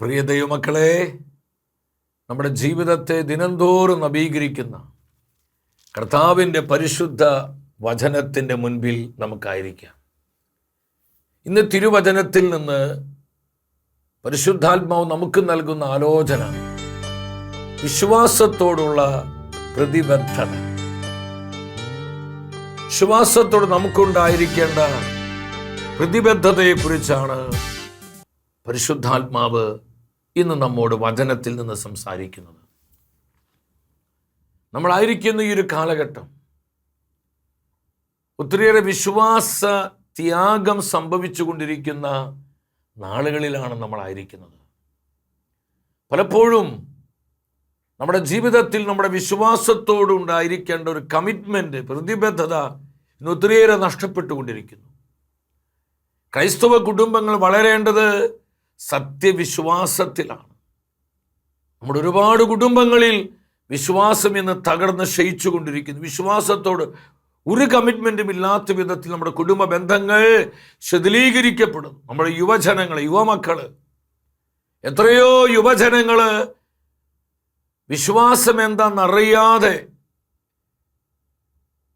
പ്രിയ ദൈവമക്കളെ നമ്മുടെ ജീവിതത്തെ ദിനംതോറും നവീകരിക്കുന്ന കർത്താവിന്റെ പരിശുദ്ധ വചനത്തിന്റെ മുൻപിൽ നമുക്കായിരിക്കാം. ഇന്ന് തിരുവചനത്തിൽ നിന്ന് പരിശുദ്ധാത്മാവ് നമുക്ക് നൽകുന്ന ആലോചന വിശ്വാസത്തോടുള്ള പ്രതിബദ്ധത. വിശ്വാസത്തോട് നമുക്കുണ്ടായിരിക്കേണ്ട പ്രതിബദ്ധതയെക്കുറിച്ചാണ് പരിശുദ്ധാത്മാവ് ഇന്ന് നമ്മോട് വചനത്തിൽ നിന്ന് സംസാരിക്കുന്നത്. നമ്മളായിരിക്കുന്ന ഈ ഒരു കാലഘട്ടം ഒത്തിരിയേറെ വിശ്വാസ ത്യാഗം സംഭവിച്ചുകൊണ്ടിരിക്കുന്ന നാളുകളിലാണ് നമ്മളായിരിക്കുന്നത്. പലപ്പോഴും നമ്മുടെ ജീവിതത്തിൽ നമ്മുടെ വിശ്വാസത്തോടുണ്ടായിരിക്കേണ്ട ഒരു കമ്മിറ്റ്മെന്റ് പ്രതിബദ്ധത ഇന്ന് ഒത്തിരിയേറെ നഷ്ടപ്പെട്ടുകൊണ്ടിരിക്കുന്നു. ക്രൈസ്തവ കുടുംബങ്ങൾ വളരേണ്ടത് സത്യവിശ്വാസത്തിലാണ്. നമ്മുടെ ഒരുപാട് കുടുംബങ്ങളിൽ വിശ്വാസം ഇന്ന് തകർന്ന് ക്ഷയിച്ചു കൊണ്ടിരിക്കുന്നു വിശ്വാസത്തോട് ഒരു കമ്മിറ്റ്മെന്റും ഇല്ലാത്ത വിധത്തിൽ നമ്മുടെ കുടുംബ ബന്ധങ്ങൾ ശിഥിലീകരിക്കപ്പെടും നമ്മുടെ യുവജനങ്ങൾ യുവമക്കൾ എത്രയോ യുവജനങ്ങൾ വിശ്വാസം എന്താണെന്നറിയാതെ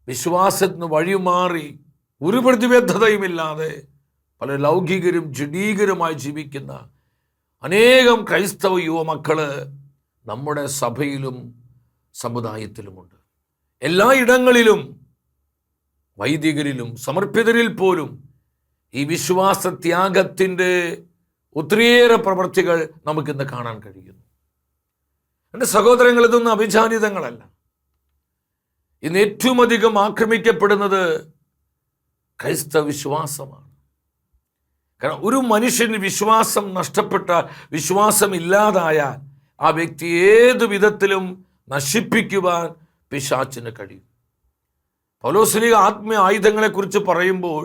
വിശ്വാസത്തിന് വഴിമാറി ഒരു പ്രതിബദ്ധതയുമില്ലാതെ പല ലൗകികരും ജഡീകരുമായി ജീവിക്കുന്ന അനേകം ക്രൈസ്തവ യുവമക്കൾ നമ്മുടെ സഭയിലും സമുദായത്തിലുമുണ്ട്. എല്ലായിടങ്ങളിലും വൈദികരിലും സമർപ്പിതരിൽ പോലും ഈ വിശ്വാസ ത്യാഗത്തിന്റെ ഒത്തിരിയേറെ പ്രവൃത്തികൾ നമുക്കിന്ന് കാണാൻ കഴിയുന്നു. എന്റെ സഹോദരങ്ങൾ ഇതൊന്നും അഭിചാരിതങ്ങളല്ല. ഇന്ന് ഏറ്റവും അധികം ആക്രമിക്കപ്പെടുന്നത് ക്രൈസ്തവ വിശ്വാസമാണ് കാരണം ഒരു മനുഷ്യന് വിശ്വാസം നഷ്ടപ്പെട്ട വിശ്വാസമില്ലാതായാൽ ആ വ്യക്തി ഏതു വിധത്തിലും നശിപ്പിക്കുവാൻ പിശാച്ചിന് കഴിയും. പൗലോസ്ലിക ആത്മീയ ആയുധങ്ങളെക്കുറിച്ച് പറയുമ്പോൾ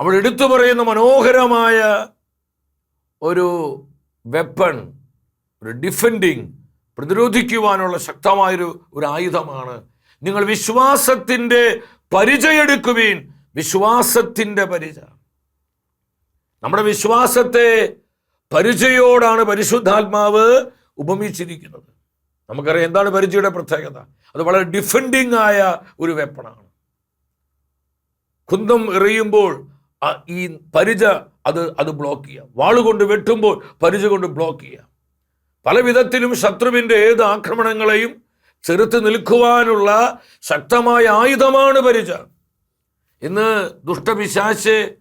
അവൾ എടുത്തു പറയുന്ന മനോഹരമായ ഒരു വെപ്പൺ ഒരു ഡിഫെൻഡിങ് പ്രതിരോധിക്കുവാനുള്ള ശക്തമായൊരു ഒരു ആയുധമാണ്. നിങ്ങൾ വിശ്വാസത്തിന്റെ പരിചയെടുക്കുവീൻ വിശ്വാസത്തിന്റെ പരിച നമ്മുടെ വിശ്വാസത്തെ പരിചയോടാണ് പരിശുദ്ധാത്മാവ് ഉപമിച്ചിരിക്കുന്നത്. നമുക്കറിയാം എന്താണ് പരിചയയുടെ പ്രത്യേകത? അത് വളരെ ഡിഫെൻഡിങ് ആയ ഒരു വെപ്പണാണ് കുന്തം എറിയുമ്പോൾ ഈ പരിച അത് അത് ബ്ലോക്ക് ചെയ്യാം. വാളുകൊണ്ട് വെട്ടുമ്പോൾ പരിച കൊണ്ട് ബ്ലോക്ക് ചെയ്യാം. പല വിധത്തിലും ശത്രുവിന്റെ ഏത് ആക്രമണങ്ങളെയും ചെറുത്ത് നിൽക്കുവാനുള്ള ശക്തമായ ആയുധമാണ് പരിച. ഇന്ന് ദുഷ്ടപിശാശ്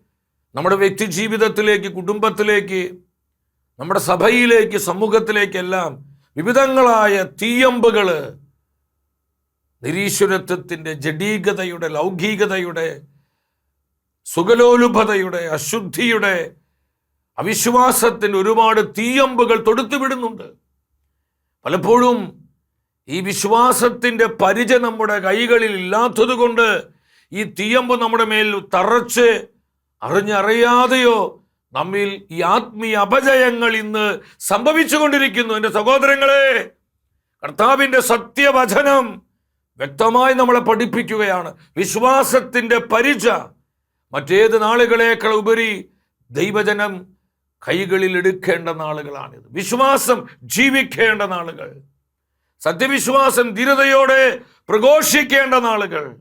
നമ്മുടെ വ്യക്തി ജീവിതത്തിലേക്ക് കുടുംബത്തിലേക്ക് നമ്മുടെ സഭയിലേക്ക് സമൂഹത്തിലേക്കെല്ലാം വിവിധങ്ങളായ തീയമ്പുകൾ നിരീശ്വരത്വത്തിന്റെ ജഡീകതയുടെ ലൗകികതയുടെ സുഖലോലുഭതയുടെ അശുദ്ധിയുടെ അവിശ്വാസത്തിന്റെ ഒരുപാട് തീയമ്പുകൾ തൊടുത്തുവിടുന്നുണ്ട്. പലപ്പോഴും ഈ വിശ്വാസത്തിന്റെ പരിച നമ്മുടെ കൈകളിൽ ഇല്ലാത്തതുകൊണ്ട് ഈ തീയമ്പ് നമ്മുടെ മേൽ തറച്ച് അറിഞ്ഞറിയാതെയോ നമ്മിൽ ഈ ആത്മീയ അപജയങ്ങൾ ഇന്ന് സംഭവിച്ചുകൊണ്ടിരിക്കുന്നു. എന്റെ സഹോദരങ്ങളെ കർത്താവിന്റെ സത്യവചനം വ്യക്തമായി നമ്മളെ പഠിപ്പിക്കുകയാണ്. വിശ്വാസത്തിന്റെ പരിച മറ്റേത് നാളുകളേക്കാൾ ഉപരി ദൈവജനം കൈകളിൽ എടുക്കേണ്ട നാളുകളാണിത്. വിശ്വാസം ജീവിക്കേണ്ട നാളുകൾ സത്യവിശ്വാസം ധീരതയോടെ പ്രഘോഷിക്കേണ്ട നാളുകൾ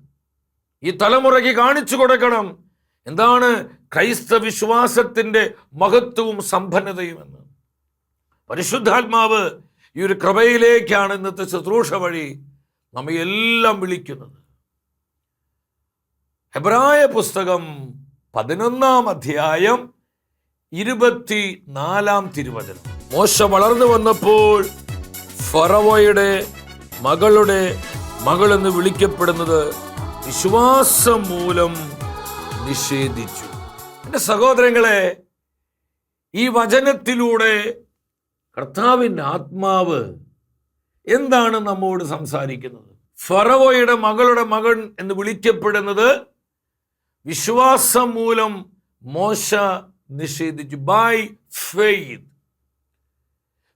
ഈ തലമുറയ്ക്ക് കാണിച്ചു കൊടുക്കണം. എന്താണ് ക്രൈസ്തവ വിശ്വാസത്തിന്റെ മഹത്വവും സമ്പന്നതയും എന്ന്. പരിശുദ്ധാത്മാവ് ഈ ഒരു കൃപയിലേക്കാണ് ഇന്നത്തെ ശുശ്രൂഷ വഴി നമ്മെ എല്ലാം വിളിക്കുന്നത്. ഹെബ്രായ പുസ്തകം പതിനൊന്നാം അധ്യായം ഇരുപത്തി നാലാം തിരുവചനം. മോശ വളർന്നു വന്നപ്പോൾ ഫറവോയുടെ മകളുടെ മകളെന്ന് വിളിക്കപ്പെടുന്നത് വിശ്വാസം മൂലം നിഷേധിച്ചു. എന്റെ സഹോദരങ്ങളെ ഈ വചനത്തിലൂടെ കർത്താവിന്റെ ആത്മാവ് എന്താണ് നമ്മോട് സംസാരിക്കുന്നത്? ഫറവോയുടെ മകളുടെ മകൻ എന്ന് വിളിക്കപ്പെടുന്നത് വിശ്വാസം മൂലം മോശ നിഷേധിച്ചു. ബൈ ഫെയ്ത്ത്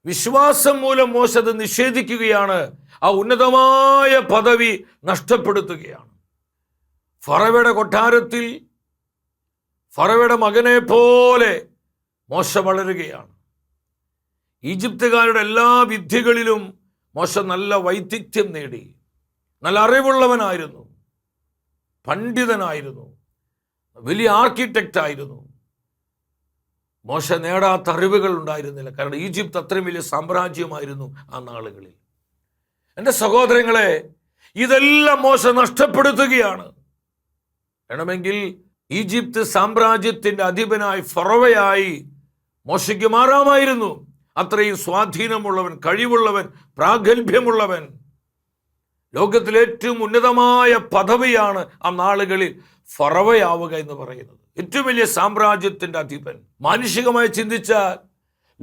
വിശ്വാസം മൂലം മോശ അത് നിഷേധിക്കുകയാണ്. ആ ഉന്നതമായ പദവി നഷ്ടപ്പെടുത്തുകയാണ്. ഫറവയുടെ കൊട്ടാരത്തിൽ ഫറവയുടെ മകനെ പോലെ മോശ വളരുകയാണ്. ഈജിപ്തുകാരുടെ എല്ലാ വിദ്യകളിലും മോശ നല്ല വൈദഗ്ധ്യം നേടി. നല്ല അറിവുള്ളവനായിരുന്നു. പണ്ഡിതനായിരുന്നു. വലിയ ആർക്കിടെക്റ്റ് ആയിരുന്നു. മോശ നേടാത്ത അറിവുകൾ ഉണ്ടായിരുന്നില്ല. കാരണം ഈജിപ്ത് അത്രയും വലിയ സാമ്രാജ്യമായിരുന്നു ആ നാളുകളിൽ. എന്റെ സഹോദരങ്ങളെ ഇതെല്ലാം മോശ നഷ്ടപ്പെടുത്തുകയാണ്. വേണമെങ്കിൽ ഈജിപ്ത് സാമ്രാജ്യത്തിന്റെ അധിപനായി ഫറവയായി മോശയ്ക്ക് മാറാമായിരുന്നു. അത്രയും സ്വാധീനമുള്ളവൻ കഴിവുള്ളവൻ പ്രാഗൽഭ്യമുള്ളവൻ. ലോകത്തിലെ ഏറ്റവും ഉന്നതമായ പദവിയാണ് ആ നാളുകളിൽ ഫറവയാവുക എന്ന് പറയുന്നത്. ഏറ്റവും വലിയ സാമ്രാജ്യത്തിന്റെ അധിപൻ. മാനുഷികമായി ചിന്തിച്ചാൽ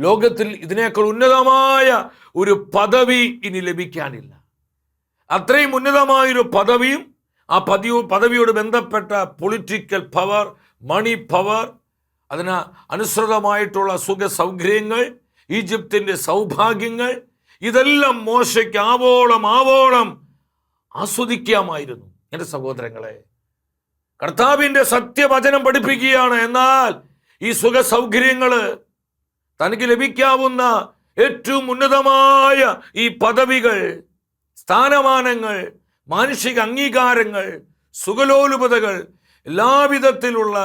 ലോകത്തിൽ ഇതിനേക്കാൾ ഉന്നതമായ ഒരു പദവി ഇനി ലഭിക്കാനില്ല. അത്രയും ഉന്നതമായൊരു പദവിയും ആ പതിവ് പദവിയോട് ബന്ധപ്പെട്ട പൊളിറ്റിക്കൽ പവർ മണി പവർ അതിന് അനുസൃതമായിട്ടുള്ള സുഖ സൗകര്യങ്ങൾ ഈജിപ്തിന്റെ സൗഭാഗ്യങ്ങൾ ഇതെല്ലാം മോശയ്ക്ക് ആവോളം ആവോളം ആസ്വദിക്കാമായിരുന്നു. എന്റെ സഹോദരങ്ങളെ കർത്താവിന്റെ സത്യവചനം പഠിപ്പിക്കുകയാണ്. എന്നാൽ ഈ സുഖ സൗകര്യങ്ങൾ തനിക്ക് ലഭിക്കാവുന്ന ഏറ്റവും ഉന്നതമായ ഈ പദവികൾ സ്ഥാനമാനങ്ങൾ മാനുഷിക അംഗീകാരങ്ങൾ സുഖലോലുപതകൾ എല്ലാവിധത്തിലുള്ള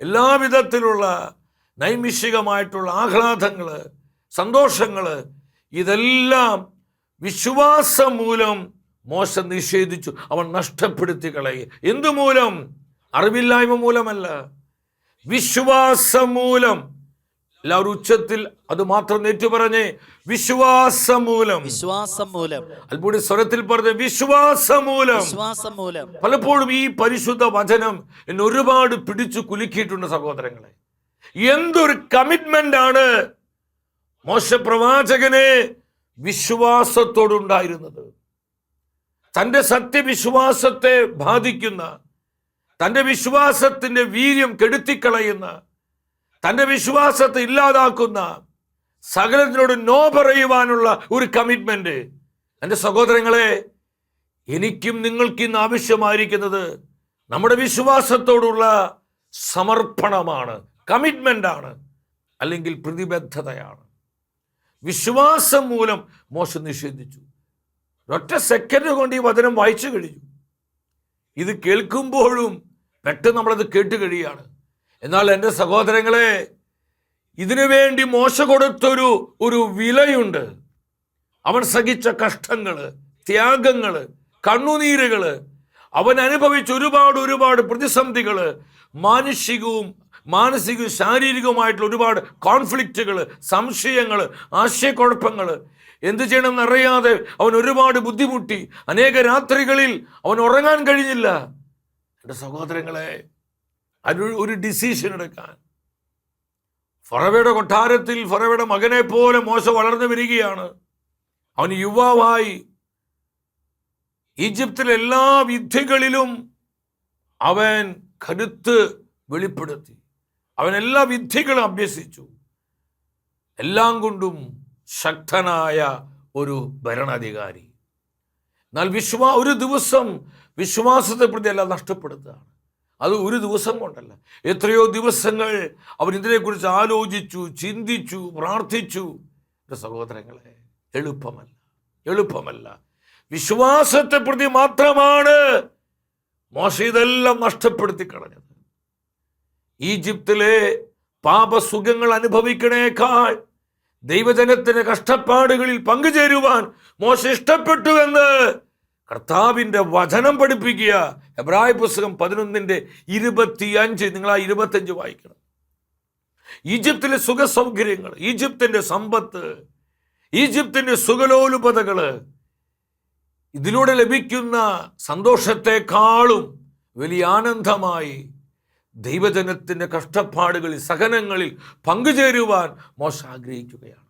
എല്ലാവിധത്തിലുള്ള നൈമിഷികമായിട്ടുള്ള ആഹ്ലാദങ്ങൾ സന്തോഷങ്ങൾ ഇതെല്ലാം വിശ്വാസം മൂലം മോശം നിഷേധിച്ചു. അവൻ നഷ്ടപ്പെടുത്തി കളയുക എന്തുമൂലം? അറിവില്ലായ്മ മൂലമല്ല. വിശ്വാസം മൂലം. എല്ലാവരും ഉച്ചത്തിൽ അത് മാത്രം നേറ്റു പറഞ്ഞേ വിശ്വാസം മൂലം വിശ്വാസം മൂലം അത്ഭുത സ്വരത്തിൽ പറഞ്ഞ വിശ്വാസം മൂലം വിശ്വാസം മൂലം പലപ്പോഴും ഈ പരിശുദ്ധ വചനം എന്നെ ഒരുപാട് പിടിച്ചു കുലുക്കിയിട്ടുണ്ട് സഹോദരങ്ങളെ. എന്തൊരു കമ്മിറ്റ്മെന്റ് ആണ് മോശപ്രവാചകനെ വിശ്വാസത്തോടുണ്ടായിരുന്നത്. തന്റെ സത്യവിശ്വാസത്തെ ബാധിക്കുന്ന തന്റെ വിശ്വാസത്തിന്റെ വീര്യം കെടുത്തിക്കളയുന്ന തന്റെ വിശ്വാസത്തെ ഇല്ലാതാക്കുന്ന സകലത്തിനോട് നോ പറയുവാനുള്ള ഒരു കമ്മിറ്റ്മെന്റ് എന്റെ സഹോദരങ്ങളെ എനിക്കും നിങ്ങൾക്കും ഇന്ന് ആവശ്യമായിരിക്കുന്നത് നമ്മുടെ വിശ്വാസത്തോടുള്ള സമർപ്പണമാണ് കമ്മിറ്റ്മെന്റാണ് അല്ലെങ്കിൽ പ്രതിബദ്ധതയാണ്. വിശ്വാസം മൂലം മോശം നിഷേധിച്ചു. ഒറ്റ സെക്കൻഡ് കൊണ്ട് ഈ വചനം വായിച്ചു കഴിഞ്ഞു. ഇത് കേൾക്കുമ്പോഴും പെട്ടെന്ന് നമ്മളത് കേട്ട് കഴിയാണ് എന്നാൽ എന്റെ സഹോദരങ്ങളെ ഇതിനു വേണ്ടി മോശ കൊടുത്തൊരു ഒരു വിലയുണ്ട്. അവൻ സഹിച്ച കഷ്ടങ്ങൾ ത്യാഗങ്ങൾ കണ്ണുനീരുകൾ അവൻ അനുഭവിച്ച ഒരുപാട് ഒരുപാട് പ്രതിസന്ധികൾ മാനുഷികവും മാനസികവും ശാരീരികവുമായിട്ടുള്ള ഒരുപാട് കോൺഫ്ലിക്റ്റുകൾ സംശയങ്ങൾ ആശയക്കുഴപ്പങ്ങൾ എന്ത് ചെയ്യണമെന്ന് അറിയാതെ അവൻ ഒരുപാട് ബുദ്ധിമുട്ടി. അനേക രാത്രികളിൽ അവൻ ഉറങ്ങാൻ കഴിഞ്ഞില്ല. എന്റെ സഹോദരങ്ങളെ അതിന് ഒരു ഡിസിഷൻ എടുക്കാൻ. ഫറവയുടെ കൊട്ടാരത്തിൽ ഫറവയുടെ മകനെ പോലെ മോശ വളർന്നു വരികയാണ്. അവൻ യുവാവായി. ഈജിപ്തിലെ എല്ലാ വിദ്യകളിലും അവൻ കരുത്ത് വെളിപ്പെടുത്തി. അവൻ എല്ലാ വിദ്യകളും അഭ്യസിച്ചു. എല്ലാം കൊണ്ടും ശക്തനായ ഒരു ഭരണാധികാരി. എന്നാൽ വിശ്വാ ഒരു ദിവസം വിശ്വാസത്തെ പ്രതി എല്ലാം നഷ്ടപ്പെടുത്തുകയാണ്. അത് ഒരു ദിവസം കൊണ്ടല്ല. എത്രയോ ദിവസങ്ങൾ അവൻ ഇതിനെക്കുറിച്ച് ആലോചിച്ചു ചിന്തിച്ചു പ്രാർത്ഥിച്ചു. എന്റെ സഹോദരങ്ങളെ എളുപ്പമല്ല. എളുപ്പമല്ല. വിശ്വാസത്തെ പ്രതി മാത്രമാണ് മോശ ഇതെല്ലാം നഷ്ടപ്പെടുത്തി കളഞ്ഞത് ഈജിപ്തിലെ പാപസുഖങ്ങൾ അനുഭവിക്കണേക്കാൾ ദൈവജനത്തിന്റെ കഷ്ടപ്പാടുകളിൽ പങ്കുചേരുവാൻ മോശ ഇഷ്ടപ്പെട്ടുവെന്ന് കർത്താവിന്റെ വചനം പഠിപ്പിക്കുക. എബ്രായ പുസ്തകം പതിനൊന്നിന്റെ ഇരുപത്തിയഞ്ച്. നിങ്ങൾ ആ ഇരുപത്തഞ്ച് വായിക്കണം. ഈജിപ്തിലെ സുഖസൗകര്യങ്ങൾ ഈജിപ്തിന്റെ സമ്പത്ത് ഈജിപ്തിന്റെ സുഖലോലുപതകൾ ഇതിലൂടെ ലഭിക്കുന്ന സന്തോഷത്തെക്കാളും വലിയ ആനന്ദമായി ദൈവജനത്തിന്റെ കഷ്ടപ്പാടുകളിൽ സഹനങ്ങളിൽ പങ്കുചേരുവാൻ മോശ ആഗ്രഹിക്കുകയാണ്.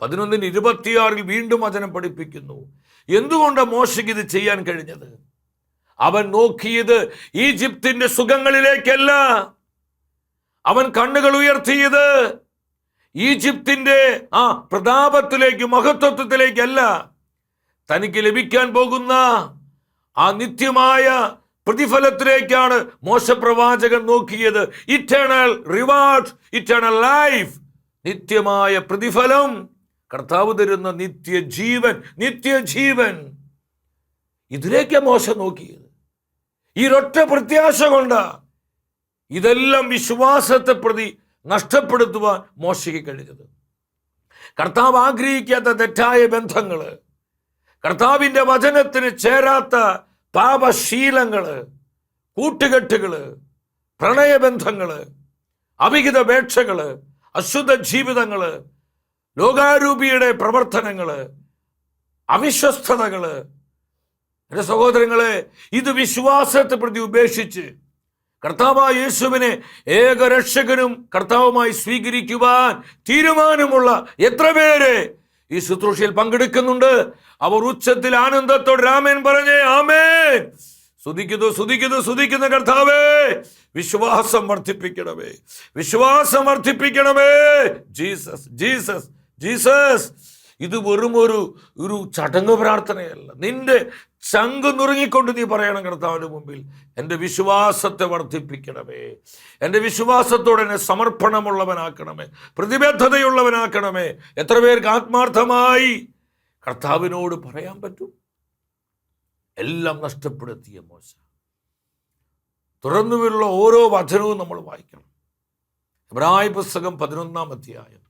പതിനൊന്നിന് ഇരുപത്തിയാറിൽ വീണ്ടും വചനം പഠിപ്പിക്കുന്നു. എന്തുകൊണ്ടാണ് മോശയ്ക്ക് ഇത് ചെയ്യാൻ കഴിഞ്ഞത്? അവൻ നോക്കിയത് ഈജിപ്തിന്റെ സുഖങ്ങളിലേക്കല്ല. അവൻ കണ്ണുകൾ ഉയർത്തിയത് ഈജിപ്തിന്റെ ആ പ്രതാപത്തിലേക്ക് മഹത്വത്വത്തിലേക്കല്ല തനിക്ക് ലഭിക്കാൻ പോകുന്ന ആ നിത്യമായ പ്രതിഫലത്തിലേക്കാണ് മോശപ്രവാചകൻ നോക്കിയത്. ഇറ്റേണൽ റിവാർഡ് ഇറ്റേണൽ ലൈഫ് നിത്യമായ പ്രതിഫലം. കർത്താവ് തരുന്ന നിത്യജീവൻ നിത്യജീവൻ. ഇതിലേക്ക് മോശം നോക്കിയത്. ഈ ഒറ്റ പ്രത്യാശ കൊണ്ട് ഇതെല്ലാം വിശ്വാസത്തെ പ്രതി നഷ്ടപ്പെടുത്തുവാൻ മോശയ്ക്ക് കഴിഞ്ഞത്. കർത്താവ് ആഗ്രഹിക്കാത്ത തെറ്റായ ബന്ധങ്ങൾ കർത്താവിന്റെ വചനത്തിന് ചേരാത്ത പാപശീലങ്ങൾ കൂട്ടുകെട്ടുകൾ പ്രണയബന്ധങ്ങൾ അവിഹിതപേക്ഷകൾ അശുദ്ധ ജീവിതങ്ങൾ ലോകാരൂപിയുടെ പ്രവർത്തനങ്ങൾ അവിശ്വസ്തതകൾ എന്റെ സഹോദരങ്ങളെ ഇത് വിശ്വാസത്തെ പ്രതി ഉപേക്ഷിച്ച് കർത്താവായ യേശുവിനെ ഏകരക്ഷകനും കർത്താവുമായി സ്വീകരിക്കുവാൻ തീരുമാനമുള്ള എത്ര പേര് ഈ ശുശ്രൂഷയിൽ പങ്കെടുക്കുന്നുണ്ട്. അവർ ഉച്ചത്തിൽ ആനന്ദത്തോടെ രാമൻ പറഞ്ഞേ ആമേൻ. സ്തുതിക്കുന്നു സ്തുതിക്കുന്നു സ്തുതിക്കുന്ന കർത്താവേ. വിശ്വാസം വർദ്ധിപ്പിക്കണമേ. വിശ്വാസം വർദ്ധിപ്പിക്കണമേ. Jesus Jesus. ജീസസ് ഇത് വെറും ഒരു ഒരു ചടങ്ങ് പ്രാർത്ഥനയല്ല. നിന്റെ ചങ്ക് നുറുങ്ങിക്കൊണ്ട് നീ പറയണം കർത്താവിന് മുമ്പിൽ. എന്റെ വിശ്വാസത്തെ വർദ്ധിപ്പിക്കണമേ. എന്റെ വിശ്വാസത്തോടെ എന്നെ സമർപ്പണമുള്ളവനാക്കണമേ. പ്രതിബദ്ധതയുള്ളവനാക്കണമേ. എത്ര പേർക്ക് ആത്മാർത്ഥമായി കർത്താവിനോട് പറയാൻ പറ്റും? എല്ലാം നഷ്ടപ്പെടുത്തിയ മോശ. തുറന്നുവിലുള്ള ഓരോ വചനവും നമ്മൾ വായിക്കണം. ഇബ്രാഹിം പുസ്തകം പതിനൊന്നാം അധ്യായം.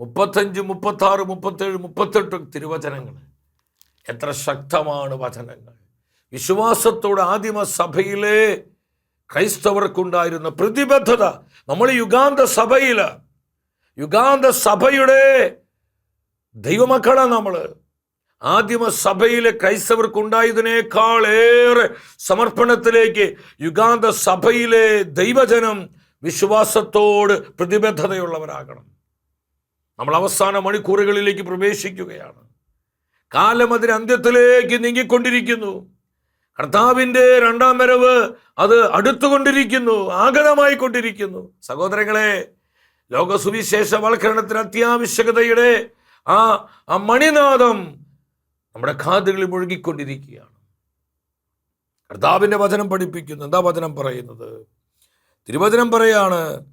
മുപ്പത്തഞ്ച് മുപ്പത്താറ് മുപ്പത്തേഴ് മുപ്പത്തെട്ട് തിരുവചനങ്ങൾ. എത്ര ശക്തമാണ് വചനങ്ങൾ. വിശ്വാസത്തോട് ആദിമ സഭയിലെ ക്രൈസ്തവർക്കുണ്ടായിരുന്ന പ്രതിബദ്ധത നമ്മൾ യുഗാന്ത സഭയിൽ യുഗാന്ത സഭയുടെ ദൈവമക്കളാണ് നമ്മൾ. ആദിമ സഭയിലെ ക്രൈസ്തവർക്കുണ്ടായതിനേക്കാൾ ഏറെ സമർപ്പണത്തിലേക്ക് യുഗാന്ത സഭയിലെ ദൈവജനം വിശ്വാസത്തോട് പ്രതിബദ്ധതയുള്ളവരാകണം. നമ്മൾ അവസാന മണിക്കൂറുകളിലേക്ക് പ്രവേശിക്കുകയാണ്. കാലം അതിന് അന്ത്യത്തിലേക്ക് നീങ്ങിക്കൊണ്ടിരിക്കുന്നു. കർത്താവിന്റെ രണ്ടാം വരവ് അത് അടുത്തുകൊണ്ടിരിക്കുന്നു ആഗതമായി കൊണ്ടിരിക്കുന്നു സഹോദരങ്ങളെ ലോക സുവിശേഷവൽക്കരണത്തിന് അത്യാവശ്യകതയുടെ ആ ആ മണിനാദം നമ്മുടെ കാതുകളിൽ മുഴുകിക്കൊണ്ടിരിക്കുകയാണ്. കർത്താവിന്റെ വചനം പഠിപ്പിക്കുന്നു. എന്താ വചനം പറയുന്നത്? തിരുവചനം പറയാണ്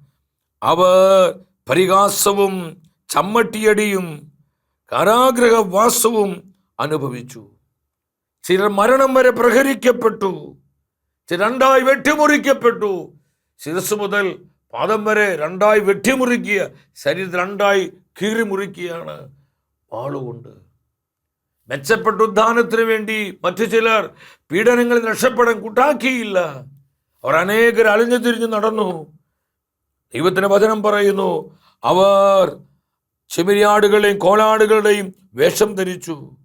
അവർ പരിഹാസവും ചമ്മട്ടിയടിയും കാരാഗ്രഹവാസവും അനുഭവിച്ചു. ചിലർ മരണം വരെ പ്രഹരിക്കപ്പെട്ടു. ചില രണ്ടായി വെട്ടിമുറിക്കപ്പെട്ടു. ശിരസ് മുതൽ പാദം വരെ രണ്ടായി വെട്ടിമുറിക്കുക ശരീരം രണ്ടായി കീറി മുറിക്കുകയാണ് വാളുകൊണ്ട് മെച്ചപ്പെട്ട ഉദ്ധാനത്തിന് വേണ്ടി മറ്റു ചിലർ പീഡനങ്ങളിൽ രക്ഷപ്പെടാൻ കൂട്ടാക്കിയില്ല. അവർ അനേകർ അലിഞ്ഞു തിരിഞ്ഞു നടന്നു. ദൈവത്തിന്റെ വചനം പറയുന്നു അവർ ചെമിരിയാടുകളെയും കോലാടുകളുടെയും വേഷം ധരിച്ചു.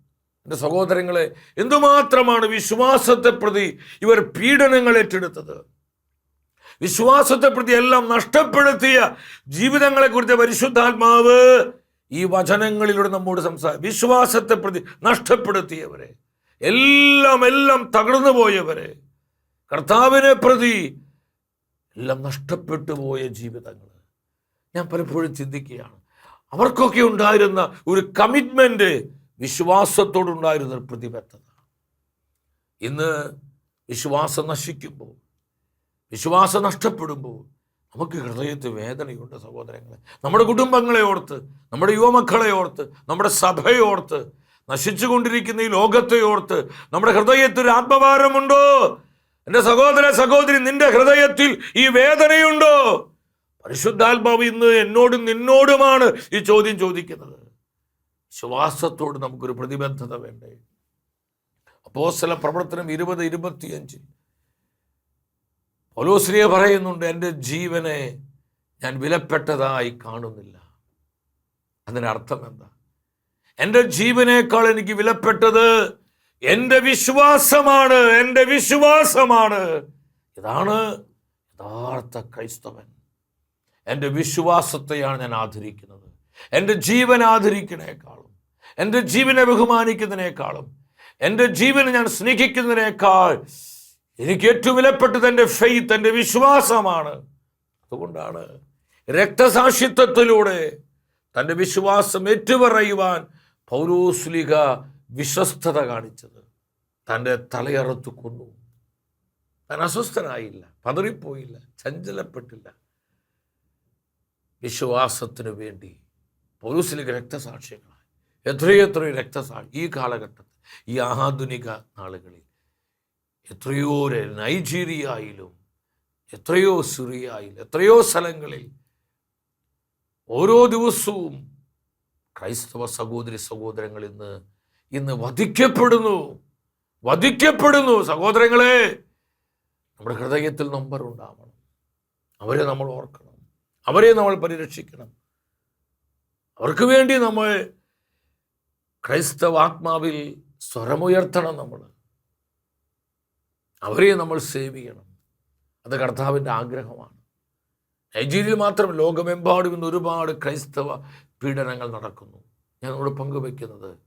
എന്റെ സഹോദരങ്ങളെ എന്തുമാത്രമാണ് വിശ്വാസത്തെ പ്രതി ഇവർ പീഡനങ്ങൾ ഏറ്റെടുത്തത്? വിശ്വാസത്തെ പ്രതി എല്ലാം നഷ്ടപ്പെടുത്തിയ ജീവിതങ്ങളെക്കുറിച്ച് പരിശുദ്ധാത്മാവ് ഈ വചനങ്ങളിലൂടെ നമ്മോട് സംസാര വിശ്വാസത്തെ പ്രതി നഷ്ടപ്പെടുത്തിയവരെ എല്ലാം എല്ലാം തകർന്നു പോയവരെ കർത്താവിനെ പ്രതി എല്ലാം നഷ്ടപ്പെട്ടു പോയ ജീവിതങ്ങൾ. ഞാൻ പലപ്പോഴും ചിന്തിക്കുകയാണ് അവർക്കൊക്കെ ഉണ്ടായിരുന്ന ഒരു കമ്മിറ്റ്മെന്റ് വിശ്വാസത്തോടുണ്ടായിരുന്ന ഒരു പ്രതിബദ്ധത. ഇന്ന് വിശ്വാസം നശിക്കുമ്പോൾ വിശ്വാസം നഷ്ടപ്പെടുമ്പോൾ നമുക്ക് ഹൃദയത്തിൽ വേദനയുണ്ട് സഹോദരങ്ങളെ. നമ്മുടെ കുടുംബങ്ങളെ ഓർത്ത് നമ്മുടെ യുവമക്കളെ ഓർത്ത് നമ്മുടെ സഭയെ ഓർത്ത് നശിച്ചുകൊണ്ടിരിക്കുന്ന ഈ ലോകത്തെ ഓർത്ത് നമ്മുടെ ഹൃദയത്തിൽ ഒരു ആത്മഭാരമുണ്ടോ? എന്റെ സഹോദര സഹോദരി നിന്റെ ഹൃദയത്തിൽ ഈ വേദനയുണ്ടോ? പരിശുദ്ധാത്മാവ് ഇന്ന് എന്നോടും നിന്നോടുമാണ് ഈ ചോദ്യം ചോദിക്കുന്നത്. വിശ്വാസത്തോട് നമുക്കൊരു പ്രതിബദ്ധത വേണ്ടേ? അപ്പോസ്തല പ്രവർത്തനം ഇരുപത് ഇരുപത്തിയഞ്ച്. പൗലോസ്ലിയ പറയുന്നുണ്ട് എന്റെ ജീവനെ ഞാൻ വിലപ്പെട്ടതായി കാണുന്നില്ല. അതിനർത്ഥം എന്താ? എന്റെ ജീവനേക്കാൾ എനിക്ക് വിലപ്പെട്ടത് എന്റെ വിശ്വാസമാണ് എന്റെ വിശ്വാസമാണ്. ഇതാണ് യഥാർത്ഥ ക്രൈസ്തവൻ. എന്റെ വിശ്വാസത്തെയാണ് ഞാൻ ആദരിക്കുന്നത്. എന്റെ ജീവൻ ആദരിക്കുന്നതിനേക്കാളും എന്റെ ജീവനെ ബഹുമാനിക്കുന്നതിനേക്കാളും എന്റെ ജീവനെ ഞാൻ സ്നേഹിക്കുന്നതിനേക്കാൾ എനിക്ക് ഏറ്റവും വിലപ്പെട്ടത് എന്റെ ഫെയ്ത്ത് എന്റെ വിശ്വാസമാണ്. അതുകൊണ്ടാണ് രക്തസാക്ഷിത്വത്തിലൂടെ തന്റെ വിശ്വാസം ഏറ്റുപറയുവാൻ പൗരോസ്ലിക വിശ്വസ്തത കാണിച്ചത്. തന്റെ തലയറുത്തു കൊന്നു. താൻ അസ്വസ്ഥനായില്ല പതറിപ്പോയില്ല ചഞ്ചലപ്പെട്ടില്ല. വിശ്വാസത്തിനു വേണ്ടി പോലീസിലേക്ക് രക്തസാക്ഷികളായി എത്രയോ രക്തസാക്ഷി ഈ കാലഘട്ടത്തിൽ ഈ ആധുനിക നാളുകളിൽ എത്രയോ നൈജീരിയയിലും എത്രയോ സിറിയയിൽ എത്രയോ സ്ഥലങ്ങളിൽ ഓരോ ദിവസവും ക്രൈസ്തവ സഹോദരി സഹോദരങ്ങൾ ഇന്ന് ഇന്ന് വധിക്കപ്പെടുന്നു വധിക്കപ്പെടുന്നു. സഹോദരങ്ങളെ നമ്മുടെ ഹൃദയത്തിൽ നമ്പർ ഉണ്ടാവണം. അവരെ നമ്മൾ ഓർക്കണം. അവരെ നമ്മൾ പരിരക്ഷിക്കണം. അവർക്ക് വേണ്ടി നമ്മൾ ക്രൈസ്തവ ആത്മാവിൽ സ്വരമുയർത്തണം നമ്മൾ. അവരെ നമ്മൾ സേവിക്കണം. അത് കർത്താവിന്റെ ആഗ്രഹമാണ്. നൈജീരിയയിൽ മാത്രം ലോകമെമ്പാടും ഇന്ന് ഒരുപാട് ക്രൈസ്തവ പീഡനങ്ങൾ നടക്കുന്നു. ഞാൻ ഇവിടെ പങ്കുവെക്കുന്നത്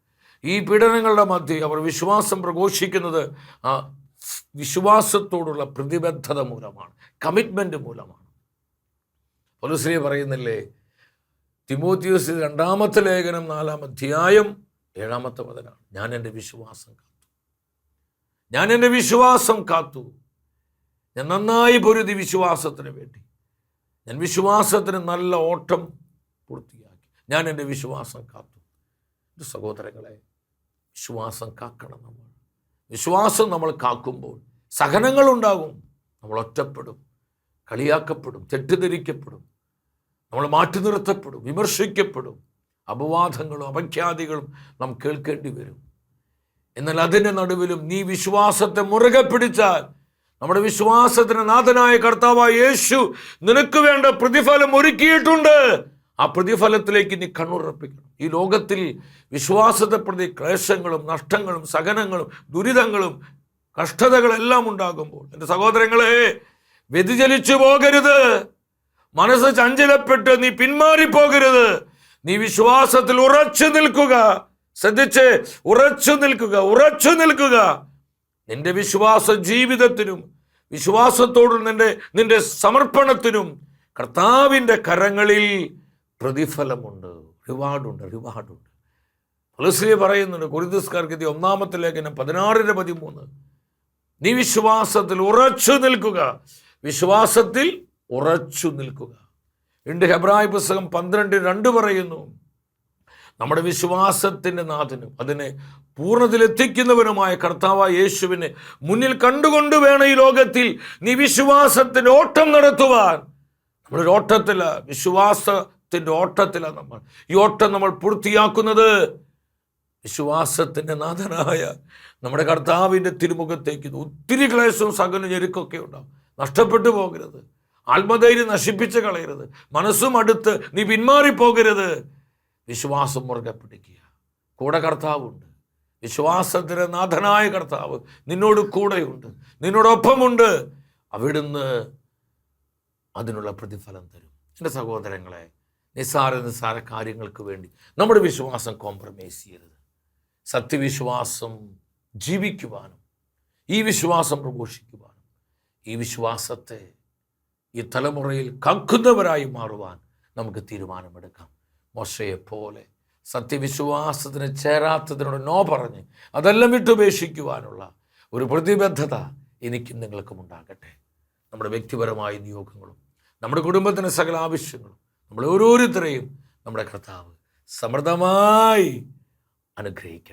ഈ പീഡനങ്ങളുടെ മധ്യേ അവർ വിശ്വാസം പ്രഘോഷിക്കുന്നത് ആ വിശ്വാസത്തോടുള്ള പ്രതിബദ്ധത മൂലമാണ് കമ്മിറ്റ്മെന്റ് മൂലമാണ്. പൊലുശ്രീ പറയുന്നില്ലേ തിമോത്തിയോസ് രണ്ടാമത്തെ ലേഖനം നാലാം അധ്യായം ഏഴാമത്തെ വചനാണ് ഞാൻ എന്റെ വിശ്വാസം കാത്തു. ഞാൻ എന്റെ വിശ്വാസം കാത്തു. ഞാൻ നന്നായി പൊരുതി വിശ്വാസത്തിന് വേണ്ടി. ഞാൻ വിശ്വാസത്തിന് നല്ല ഓട്ടം പൂർത്തിയാക്കി. ഞാൻ എന്റെ വിശ്വാസം കാത്തു. എന്റെ സഹോദരങ്ങളെ വിശ്വാസം കാക്കണം നമ്മൾ. വിശ്വാസം നമ്മൾ കാക്കുമ്പോൾ സഹനങ്ങളുണ്ടാകും. നമ്മൾ ഒറ്റപ്പെടും കളിയാക്കപ്പെടും തെറ്റിദ്ധരിക്കപ്പെടും. നമ്മൾ മാറ്റി നിർത്തപ്പെടും വിമർശിക്കപ്പെടും. അപവാദങ്ങളും അപഖ്യാതികളും നാം കേൾക്കേണ്ടി വരും. എന്നാൽ അതിന്റെ നടുവിലും നീ വിശ്വാസത്തെ മുറുകെ പിടിച്ചാൽ നമ്മുടെ വിശ്വാസത്തിന് നാഥനായ കർത്താവായ യേശു നിനക്ക് വേണ്ട പ്രതിഫലം ഒരുക്കിയിട്ടുണ്ട്. ആ പ്രതിഫലത്തിലേക്ക് നീ കണ്ണുറപ്പിക്കണം. ഈ ലോകത്തിൽ വിശ്വാസത്തെ പ്രതി ക്ലേശങ്ങളും നഷ്ടങ്ങളും സഹനങ്ങളും ദുരിതങ്ങളും കഷ്ടതകളെല്ലാം ഉണ്ടാകുമ്പോൾ എന്റെ സഹോദരങ്ങളെ വ്യതിചലിച്ചു പോകരുത്. മനസ്സ് ചഞ്ചലപ്പെട്ട് നീ പിന്മാറിപ്പോകരുത്. നീ വിശ്വാസത്തിൽ ഉറച്ചു നിൽക്കുക. ശ്രദ്ധിച്ച് ഉറച്ചു നിൽക്കുക ഉറച്ചു നിൽക്കുക. നിന്റെ വിശ്വാസ ജീവിതത്തിനും വിശ്വാസത്തോടും നിന്റെ നിന്റെ സമർപ്പണത്തിനും കർത്താവിന്റെ കരങ്ങളിൽ പ്രതിഫലമുണ്ട്. റിവാർഡുണ്ട് റിവാർഡുണ്ട് തുളസിയെ പറയുന്നുണ്ട് കുരുദിസ്കാർക്ക് ഇത് ഒന്നാമത്തെ ലേഖനം പതിനാറിന് പതിമൂന്ന്. നീ വിശ്വാസത്തിൽ ഉറച്ചു നിൽക്കുക. വിശ്വാസത്തിൽ ഉറച്ചു നിൽക്കുക. ഉണ്ട് ഹെബ്രായ പുസ്തകം പന്ത്രണ്ട് രണ്ട് പറയുന്നു നമ്മുടെ വിശ്വാസത്തിന്റെ നാഥനും അതിനെ പൂർണത്തിലെത്തിക്കുന്നവനുമായ കർത്താവായ യേശുവിനെ മുന്നിൽ കണ്ടുകൊണ്ട് വേണം ഈ ലോകത്തിൽ നീ വിശ്വാസത്തിന്റെ ഓട്ടം നടത്തുവാൻ. നമ്മളൊരു ഓട്ടത്തില വിശ്വാസത്തിന്റെ ഓട്ടത്തിലാണ് നമ്മൾ. ഈ ഓട്ടം നമ്മൾ പൂർത്തിയാക്കുന്നത് വിശ്വാസത്തിന്റെ നാഥനായ നമ്മുടെ കർത്താവിന്റെ തിരുമുഖത്തേക്ക്. ഒത്തിരി ക്ലേശവും സകല ഞെരുക്കൊക്കെ ഉണ്ടാവും. നഷ്ടപ്പെട്ടു പോകരുത്. ആത്മധൈര്യം നശിപ്പിച്ച് കളയരുത്. മനസ്സും അടുത്ത് നീ പിന്മാറിപ്പോകരുത്. വിശ്വാസം മുറുകെ പിടിക്കുക. കൂടെ കർത്താവുണ്ട്. വിശ്വാസത്തിന്റെ നാഥനായ കർത്താവ് നിന്നോട് കൂടെയുണ്ട്. നിന്നോടൊപ്പമുണ്ട്. അവിടുന്ന് അതിനുള്ള പ്രതിഫലം തരും. എന്റെ സഹോദരങ്ങളെ നിസ്സാര നിസ്സാര കാര്യങ്ങൾക്ക് വേണ്ടി നമ്മുടെ വിശ്വാസം കോംപ്രമൈസ് ചെയ്യരുത്. സത്യവിശ്വാസം ജീവിക്കുവാനും ഈ വിശ്വാസം പ്രഘോഷിക്കുവാനും ഈ വിശ്വാസത്തെ ഈ തലമുറയിൽ കക്കുന്നവരായി മാറുവാൻ നമുക്ക് തീരുമാനമെടുക്കാം. മോശയെപ്പോലെ പോലെ സത്യവിശ്വാസത്തിന് ചേരാത്തതിനോട് നോ പറഞ്ഞ് അതെല്ലാം വിട്ടുപേക്ഷിക്കുവാനുള്ള ഒരു പ്രതിബദ്ധത എനിക്കും നിങ്ങൾക്കും ഉണ്ടാകട്ടെ. നമ്മുടെ വ്യക്തിപരമായ നിയോഗങ്ങളും നമ്മുടെ കുടുംബത്തിന് സകല ആവശ്യങ്ങളും നമ്മൾ ഓരോരുത്തരെയും നമ്മുടെ കർത്താവ് സമൃദ്ധമായി അനുഗ്രഹിക്കട്ടെ.